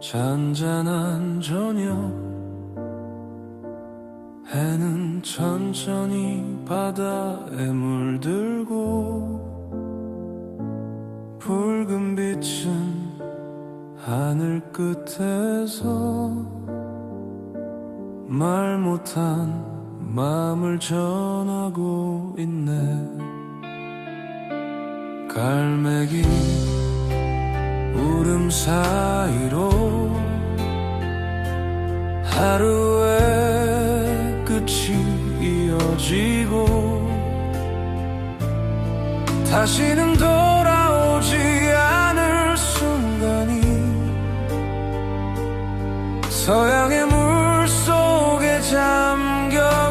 잔잔한 저녁 해는 천천히 바다에 물들고 붉은 빛은 하늘 끝에서 말 못한 마음을 전하고 있네. 갈매기 울음 사이로 하루의 끝이 이어지고 다시는 돌아오지 않을 순간이 서양의 물 속에 잠겨간다.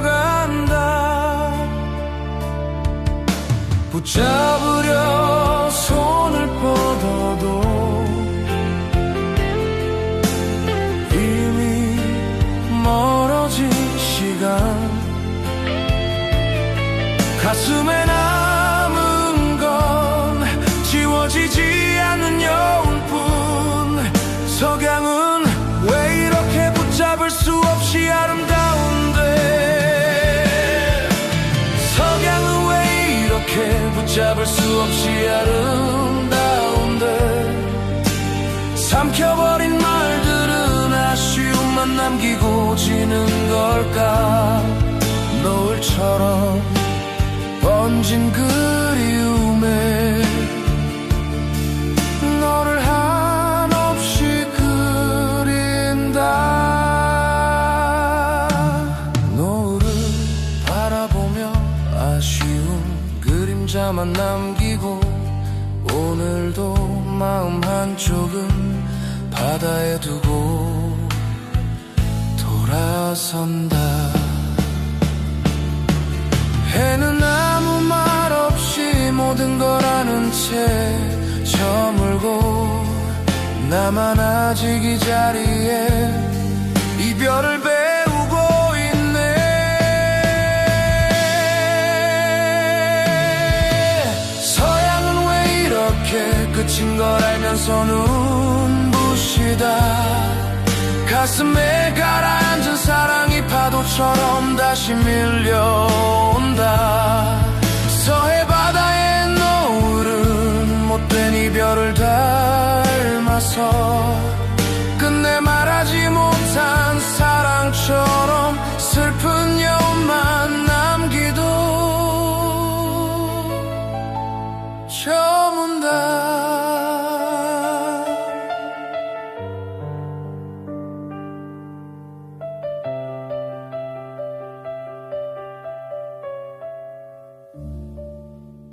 붙잡으려 가슴에 남은 건 지워지지 않는 여운뿐. 석양은 왜 이렇게 붙잡을 수 없이 아름다운데? 석양은 왜 이렇게 붙잡을 수 없이 아름다운데? 삼켜버린 말들은 아쉬움만 남기고 지는 걸까? 노을처럼 번진 그리움에 너를 한없이 그린다. 노을을 바라보며 아쉬운 그림자만 남기고 오늘도 마음 한쪽은 바다에 두고 돌아선다 나만 아직 이 자리에 이별을 배우고 있네. 서양은 왜 이렇게 끝인 걸 알면서 눈부시다. 가슴에 가라앉은 사랑이 파도처럼 다시 밀려온다. 서해 바다의 노을은 못된 이별을 닮 아서 끝내 말하지 못한 사랑처럼